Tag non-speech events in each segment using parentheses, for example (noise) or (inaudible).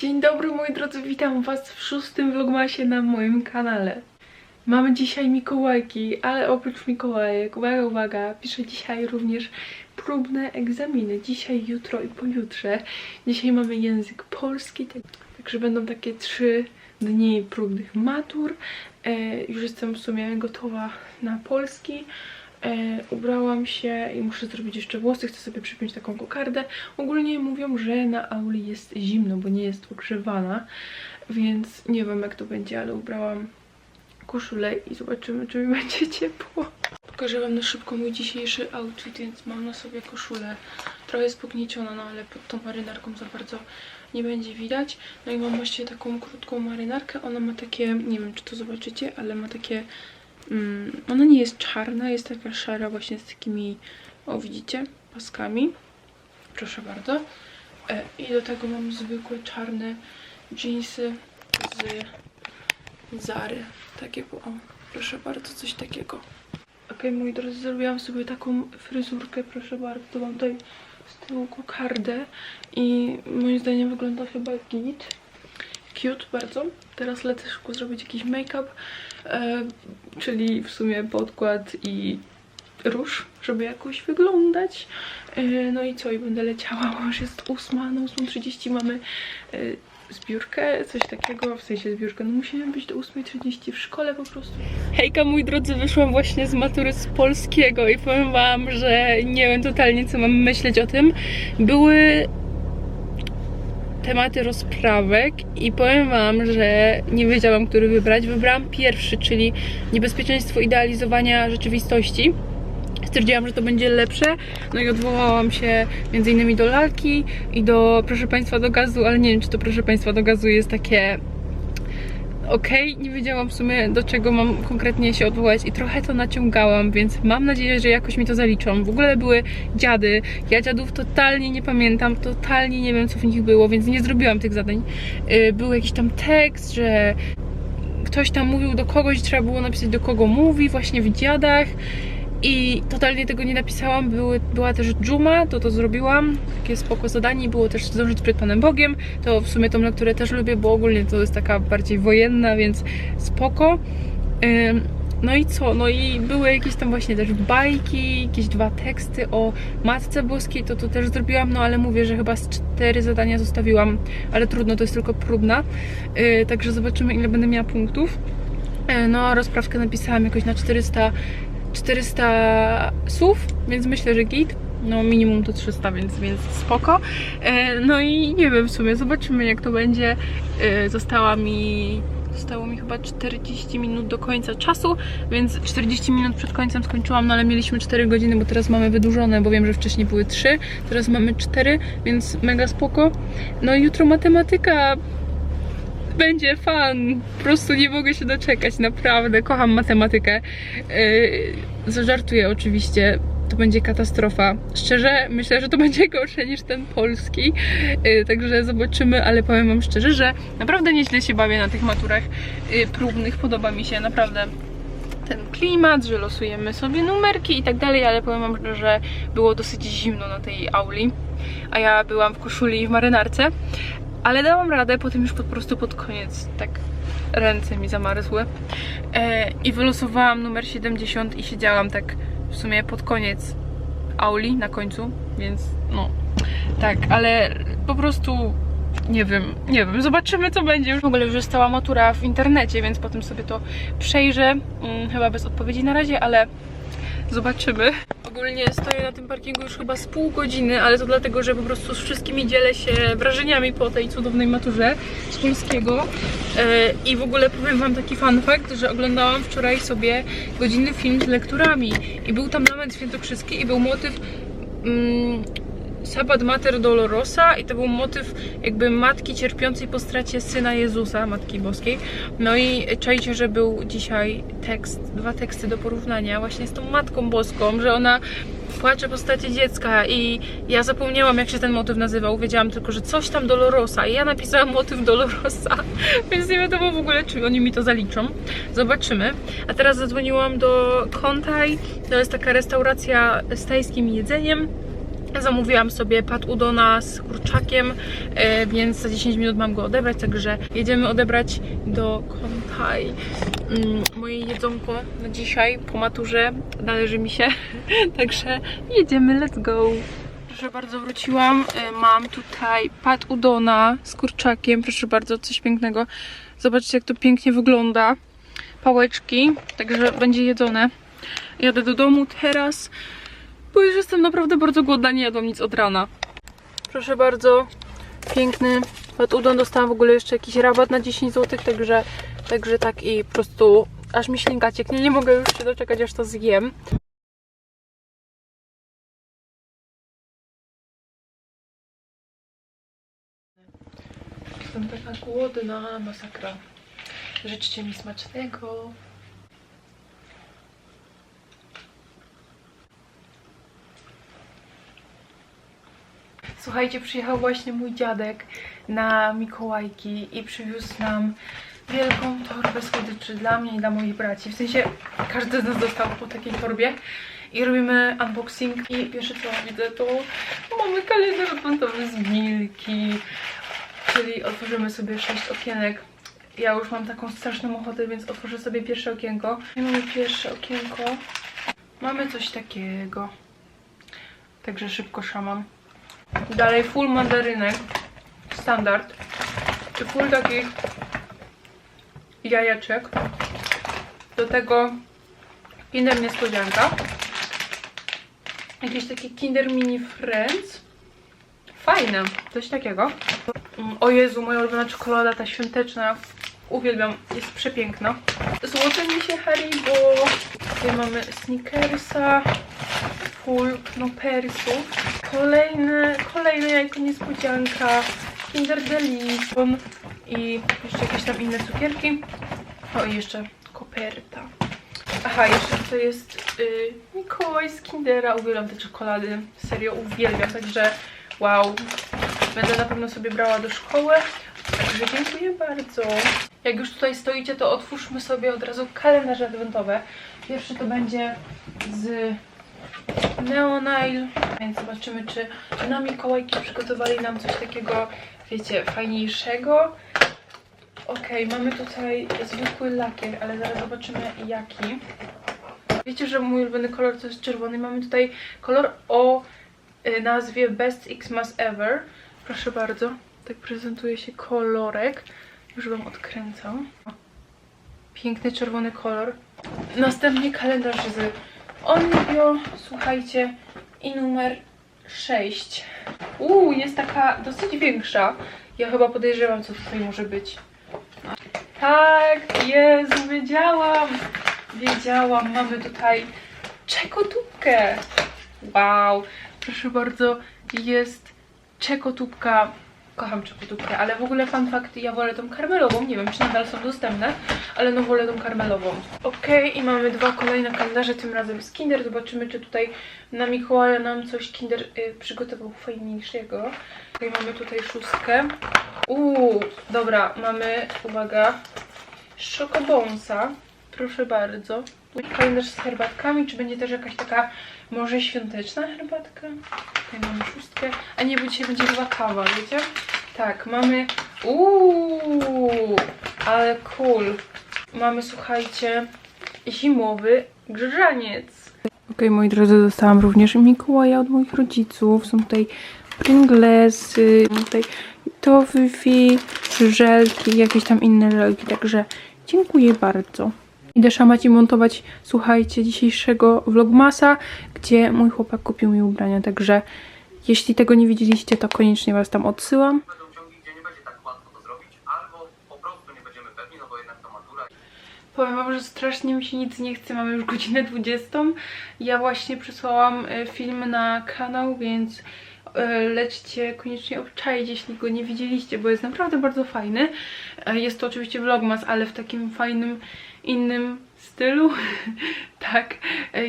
Dzień dobry moi drodzy, witam was w szóstym vlogmasie na moim kanale. Mamy dzisiaj Mikołajki, ale oprócz Mikołajek, uwaga, uwaga, piszę dzisiaj również próbne egzaminy. Dzisiaj, jutro i pojutrze. Dzisiaj mamy język polski, tak, także będą takie trzy dni próbnych matur. E, już jestem w sumie gotowa na polski. E, ubrałam się i muszę zrobić jeszcze włosy, chcę sobie przypiąć taką kokardę. Ogólnie mówią, że na auli jest zimno, bo nie jest ogrzewana, więc nie wiem jak to będzie, ale ubrałam koszulę i zobaczymy, czy mi (laughs) będzie ciepło. Pokażę wam na szybko mój dzisiejszy outfit, więc mam na sobie koszulę. Trochę jest pognieciona, no ale pod tą marynarką za bardzo nie będzie widać. No i mam właśnie taką krótką marynarkę. Ona ma takie, nie wiem czy to zobaczycie, ale ma takie Mm, ona nie jest czarna, jest taka szara właśnie z takimi, o widzicie, paskami. Proszę bardzo. E, I do tego mam zwykłe czarne jeansy z Zary. Takiego, o, proszę bardzo, coś takiego. Ok, moi drodzy, zrobiłam sobie taką fryzurkę, proszę bardzo. Mam tutaj z tyłu kokardę i moim zdaniem wygląda chyba git. Cute bardzo. Teraz lecę szybko zrobić jakiś make-up, e, czyli w sumie podkład i róż, żeby jakoś wyglądać. E, no i co? I będę leciała, bo już jest ósma, na 8.30 mamy e, zbiórkę, coś takiego, w sensie zbiórkę, no musimy być do 8.30 w szkole po prostu. Hejka, mój drodzy, wyszłam właśnie z matury z polskiego i powiem wam, że nie wiem totalnie, co mam myśleć o tym. Były tematy rozprawek i powiem wam, że nie wiedziałam, który wybrać. Wybrałam pierwszy, czyli niebezpieczeństwo idealizowania rzeczywistości. Stwierdziłam, że to będzie lepsze, no i odwołałam się między innymi do lalki i do proszę państwa do gazu, ale nie wiem, czy to proszę państwa do gazu jest takie okej, nie wiedziałam w sumie do czego mam konkretnie się odwołać i trochę to naciągałam, więc mam nadzieję, że jakoś mi to zaliczą. W ogóle były dziady, ja dziadów totalnie nie pamiętam, totalnie nie wiem co w nich było, więc nie zrobiłam tych zadań. Yy, Był jakiś tam tekst, że ktoś tam mówił do kogoś, trzeba było napisać do kogo mówi, właśnie w dziadach. I totalnie tego nie napisałam. Były, była też dżuma, to to zrobiłam. Takie spoko zadanie. Było też zdążyć przed Panem Bogiem. To w sumie tą lekturę też lubię, bo ogólnie to jest taka bardziej wojenna, więc spoko. Ym, No i co? No i były jakieś tam właśnie też bajki, jakieś dwa teksty o Matce Boskiej, to to też zrobiłam, no ale mówię, że chyba z cztery zadania zostawiłam, ale trudno, to jest tylko próbna. Yy, także zobaczymy ile będę miała punktów. Yy, No, rozprawkę napisałam jakoś na 400 400 słów, więc myślę, że git. No minimum to 300, więc, więc spoko. E, no i nie wiem w sumie, zobaczymy jak to będzie. E, została mi... Zostało mi chyba 40 minut do końca czasu, więc 40 minut przed końcem skończyłam, no ale mieliśmy 4 godziny, bo teraz mamy wydłużone, bo wiem, że wcześniej były 3, teraz mamy 4, więc mega spoko. No i jutro matematyka, będzie fan. Po prostu nie mogę się doczekać, naprawdę. Kocham matematykę. Yy, zażartuję oczywiście. To będzie katastrofa. Szczerze, myślę, że to będzie gorsze niż ten polski. Yy, także zobaczymy, ale powiem wam szczerze, że naprawdę nieźle się bawię na tych maturach yy, próbnych. Podoba mi się naprawdę ten klimat, że losujemy sobie numerki i tak dalej, ale powiem wam, że było dosyć zimno na tej auli, a ja byłam w koszuli i w marynarce, ale dałam radę, potem już po prostu pod koniec tak ręce mi zamarzły e, i wylosowałam numer 70 i siedziałam tak w sumie pod koniec auli na końcu, więc no tak, ale po prostu nie wiem, nie wiem, zobaczymy co będzie. Już w ogóle już została matura w internecie, więc potem sobie to przejrzę, mm, chyba bez odpowiedzi na razie, ale zobaczymy. Ogólnie stoję na tym parkingu już chyba z pół godziny, ale to dlatego, że po prostu z wszystkimi dzielę się wrażeniami po tej cudownej maturze z polskiego. E, I w ogóle powiem wam taki fun fact, że oglądałam wczoraj sobie godzinny film z lekturami i był tam lament świętokrzyski i był motyw Sabbat Mater Dolorosa i to był motyw jakby matki cierpiącej po stracie syna Jezusa, Matki Boskiej. No i czajcie, że był dzisiaj tekst, dwa teksty do porównania właśnie z tą Matką Boską, że ona płacze po stracie dziecka i ja zapomniałam jak się ten motyw nazywał, wiedziałam tylko, że coś tam Dolorosa i ja napisałam motyw Dolorosa, (laughs) więc nie wiadomo w ogóle, czy oni mi to zaliczą. Zobaczymy. A teraz zadzwoniłam do Kontaj, to jest taka restauracja z tajskim jedzeniem Zamówiłam sobie pat udona z kurczakiem, e, więc za 10 minut mam go odebrać, także jedziemy odebrać do Kontaj. Mm, moje jedzonko na dzisiaj po maturze należy mi się, (laughs) także jedziemy, let's go. Proszę bardzo, wróciłam. E, Mam tutaj pat udona z kurczakiem, proszę bardzo, coś pięknego. Zobaczcie jak to pięknie wygląda. Pałeczki, także będzie jedzone. Jadę do domu teraz, bo już jestem naprawdę bardzo głodna, nie jadłam nic od rana. Proszę bardzo, piękny pat udon. Dostałam w ogóle jeszcze jakiś rabat na 10 zł, także, także tak i po prostu aż mi ślinka cieknie. Nie mogę już się doczekać, aż to zjem. Jestem taka głodna, masakra. Życzcie mi smacznego. Słuchajcie, przyjechał właśnie mój dziadek na Mikołajki i przywiózł nam wielką torbę słodyczy dla mnie i dla moich braci. W sensie każdy z nas dostał po takiej torbie i robimy unboxing i pierwsze co widzę to mamy kalendarz adwentowy z Milki, czyli otworzymy sobie sześć okienek. Ja już mam taką straszną ochotę, więc otworzę sobie pierwsze okienko. I mamy pierwsze okienko. Mamy coś takiego. Także szybko szamam. Dalej full mandarynek. Standard. I full takich jajeczek. Do tego Kinder Niespodzianka. Jakieś takie Kinder Mini Friends. Fajne. Coś takiego. Mm, O Jezu, moja ulubiona czekolada, ta świąteczna. Uwielbiam, jest przepiękna. Złote mi się Haribo. Tutaj mamy Snickersa. Full Knopersów. Kolejne, kolejne jajko niespodzianka. Kinder Delicon. I jeszcze jakieś tam inne cukierki. O i jeszcze koperta. Aha, jeszcze tutaj jest y, Mikołaj z Kindera. Uwielbiam te czekolady. Serio uwielbiam, także wow. Będę na pewno sobie brała do szkoły. Także dziękuję bardzo. Jak już tutaj stoicie, to otwórzmy sobie od razu kalendarze adwentowe. Pierwszy to będzie z Neonail, więc zobaczymy, czy na Mikołajki przygotowali nam coś takiego, wiecie, fajniejszego. Okej, mamy tutaj zwykły lakier, ale zaraz zobaczymy jaki. Wiecie, że mój ulubiony kolor to jest czerwony. Mamy tutaj kolor o y, nazwie Best Xmas Ever. Proszę bardzo, tak prezentuje się kolorek. Już Wam odkręcam. Piękny czerwony kolor. Następnie kalendarz z Onibio, słuchajcie, i numer 6. Uuu, jest taka dosyć większa. Ja chyba podejrzewam, co tutaj może być. Tak, Jezu, wiedziałam. Wiedziałam, mamy tutaj czekotubkę. Wow, proszę bardzo, jest czekotubka. Kocham czekotubkę, ale w ogóle fun fact, ja wolę tą karmelową. Nie wiem, czy nadal są dostępne, ale no wolę tą karmelową. Okej, i mamy dwa kolejne kalendarze, tym razem z Kinder. Zobaczymy, czy tutaj na Mikołaja nam coś Kinder y, przygotował fajniejszego. Okej, mamy tutaj szóstkę. Uuu, dobra, mamy, uwaga, szokobonsa. Proszę bardzo. Kalendarz z herbatkami, czy będzie też jakaś taka może świąteczna herbatka? Tutaj mamy szóstkę. A nie, bo dzisiaj będzie chyba kawa, wiecie? Tak, mamy... Uuu, ale cool. Mamy, słuchajcie, zimowy grzaniec. Okej, moi drodzy, dostałam również Mikołaja od moich rodziców. Są tutaj Pringlesy, tutaj toffee, żelki, jakieś tam inne żelki, także dziękuję bardzo. Idę szamać i montować, słuchajcie, dzisiejszego vlogmasa, gdzie mój chłopak kupił mi ubrania, także jeśli tego nie widzieliście, to koniecznie was tam odsyłam. będą ciągi, gdzie nie będzie tak łatwo to zrobić, albo po prostu nie będziemy pewni, no bo jednak ta matura Powiem wam, że strasznie mi się nic nie chce, mamy już godzinę 20. Ja właśnie przysłałam e, film na kanał, więc e, lećcie koniecznie obczaić, jeśli go nie widzieliście, bo jest naprawdę bardzo fajny. E, Jest to oczywiście vlogmas, ale w takim fajnym, innym stylu. (laughs) tak,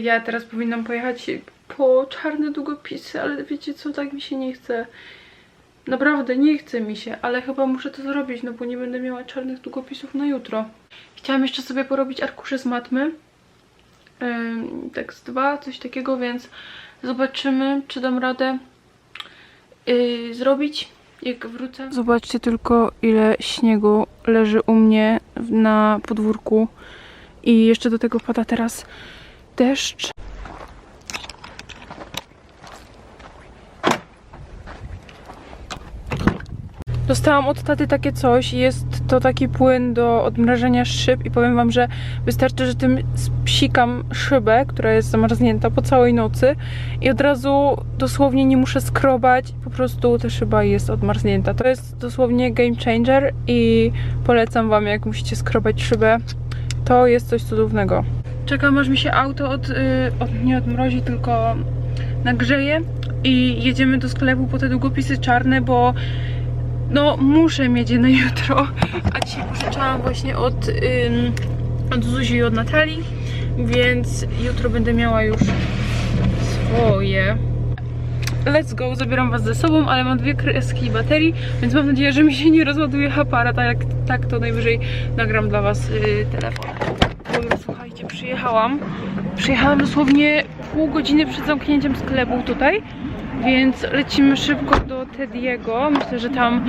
ja teraz powinnam pojechać po czarne długopisy, ale wiecie co, tak mi się nie chce. Naprawdę nie chce mi się, ale chyba muszę to zrobić, no bo nie będę miała czarnych długopisów na jutro. Chciałam jeszcze sobie porobić arkusze z matmy. Ym, tekst 2, coś takiego, więc zobaczymy, czy dam radę yy, zrobić, jak wrócę. Zobaczcie tylko, ile śniegu leży u mnie na podwórku. I jeszcze do tego pada teraz deszcz. Dostałam od taty takie coś. Jest to taki płyn do odmrażania szyb i powiem wam, że wystarczy, że tym psikam szybę, która jest zamarznięta po całej nocy i od razu dosłownie nie muszę skrobać, po prostu ta szyba jest odmarznięta. To jest dosłownie game changer i polecam wam, jak musicie skrobać szybę. To jest coś cudownego. Czekam aż mi się auto od, y, od nie odmrozi, tylko nagrzeje i jedziemy do sklepu po te długopisy czarne, bo no muszę mieć je na jutro, a dzisiaj pożyczałam właśnie od, ym, od Zuzi i od Natalii, więc jutro będę miała już swoje. Let's go, zabieram was ze sobą, ale mam dwie kreski baterii, więc mam nadzieję, że mi się nie rozładuje aparat, a jak tak, to najwyżej nagram dla was y, telefon. Dobra, słuchajcie, przyjechałam. Przyjechałam dosłownie pół godziny przed zamknięciem sklepu tutaj, więc lecimy szybko do Tediego. Myślę, że tam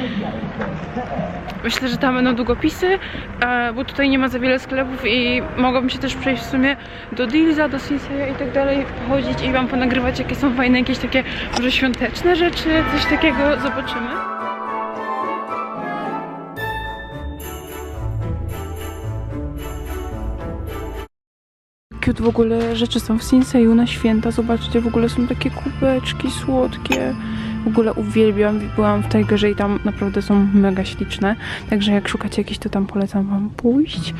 myślę, że tam będą długopisy, e, bo tutaj nie ma za wiele sklepów i mogłabym się też przejść w sumie do Dealsa, do Sinseya i tak dalej, pochodzić i wam ponagrywać jakie są fajne, jakieś takie może świąteczne rzeczy, coś takiego zobaczymy. Cute w ogóle rzeczy są w Sinseyu na święta. Zobaczcie, w ogóle są takie kubeczki słodkie. W ogóle uwielbiam, byłam w Tigerze i tam naprawdę są mega śliczne. Także jak szukacie jakichś, to tam polecam wam pójść.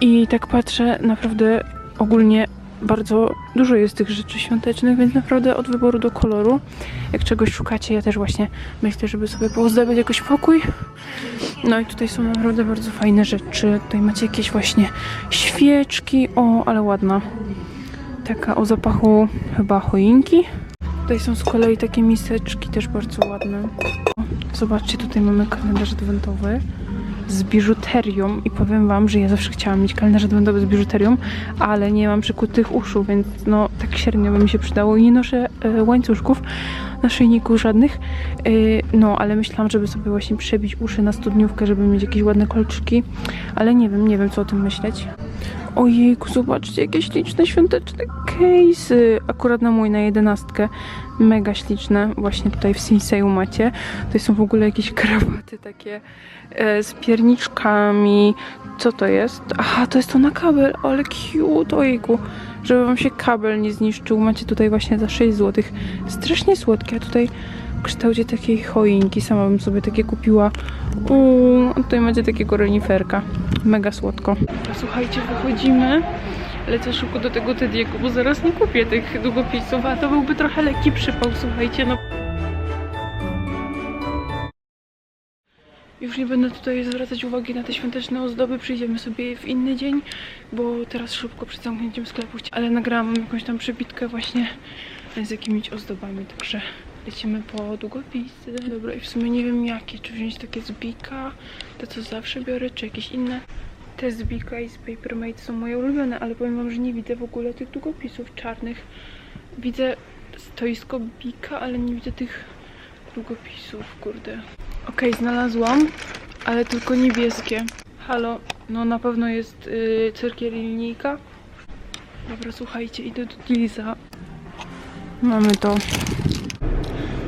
I tak patrzę, naprawdę ogólnie bardzo dużo jest tych rzeczy świątecznych, więc naprawdę od wyboru do koloru. Jak czegoś szukacie, ja też właśnie myślę, żeby sobie poozdabiać jakoś pokój. No i tutaj są naprawdę bardzo fajne rzeczy. Tutaj macie jakieś właśnie świeczki. O, ale ładna. Taka o zapachu chyba choinki. Tutaj są z kolei takie miseczki, też bardzo ładne. Zobaczcie, tutaj mamy kalendarz adwentowy z biżuterią i powiem wam, że ja zawsze chciałam mieć kalendarz adwentowy z biżuterią, ale nie mam przykutych uszu, więc no tak średnio by mi się przydało i nie noszę e, łańcuszków na szyjniku żadnych. E, no, ale myślałam, żeby sobie właśnie przebić uszy na studniówkę, żeby mieć jakieś ładne kolczyki, ale nie wiem, nie wiem co o tym myśleć. Ojejku, zobaczcie, jakie śliczne świąteczne case'y. Akurat na mój, na jedenastkę. Mega śliczne. Właśnie tutaj w Sinseyu macie. Tutaj są w ogóle jakieś krawaty takie e, z pierniczkami. Co to jest? Aha, to jest to na kabel, ale cute, ojejku. Żeby wam się kabel nie zniszczył. Macie tutaj właśnie za 6 zł. Strasznie słodkie, a tutaj kształcie takiej choinki. Sama bym sobie takie kupiła. Uuu, tutaj macie takiego reniferka. Mega słodko. Słuchajcie, wychodzimy. Lecę szybko do tego Tediego, bo zaraz nie kupię tych długopisów, a to byłby trochę lekki przypał, słuchajcie, no. Już nie będę tutaj zwracać uwagi na te świąteczne ozdoby, przyjdziemy sobie w inny dzień, bo teraz szybko przed zamknięciem sklepu, ale nagrałam jakąś tam przebitkę właśnie z jakimiś ozdobami, także lecimy po długopisy. Dobra, i w sumie nie wiem jakie, czy wziąć takie z Bika, to co zawsze biorę, czy jakieś inne. Te z Bika i z Papermate są moje ulubione, ale powiem wam, że nie widzę w ogóle tych długopisów czarnych. Widzę stoisko Bika, ale nie widzę tych długopisów, kurde. Okej, znalazłam, ale tylko niebieskie. Halo, no na pewno jest yy, cyrkiel linijka. Dobra, słuchajcie, idę do Liza. Mamy to.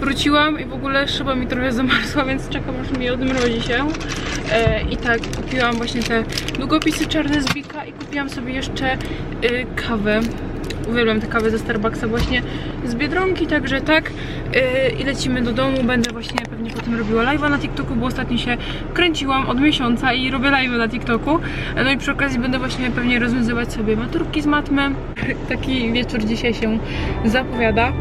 Wróciłam i w ogóle szyba mi trochę zamarzła, więc czekam aż mi odmrozi się. E, I tak, kupiłam właśnie te długopisy czarne z Bika i kupiłam sobie jeszcze y, kawę. Uwielbiam tę kawę ze Starbucksa właśnie z Biedronki, także tak. Y, I lecimy do domu, będę właśnie pewnie potem robiła live'a na TikToku, bo ostatnio się kręciłam od miesiąca i robię live'y na TikToku. No i przy okazji będę właśnie pewnie rozwiązywać sobie maturki z matmy. (laughs) Taki wieczór dzisiaj się zapowiada.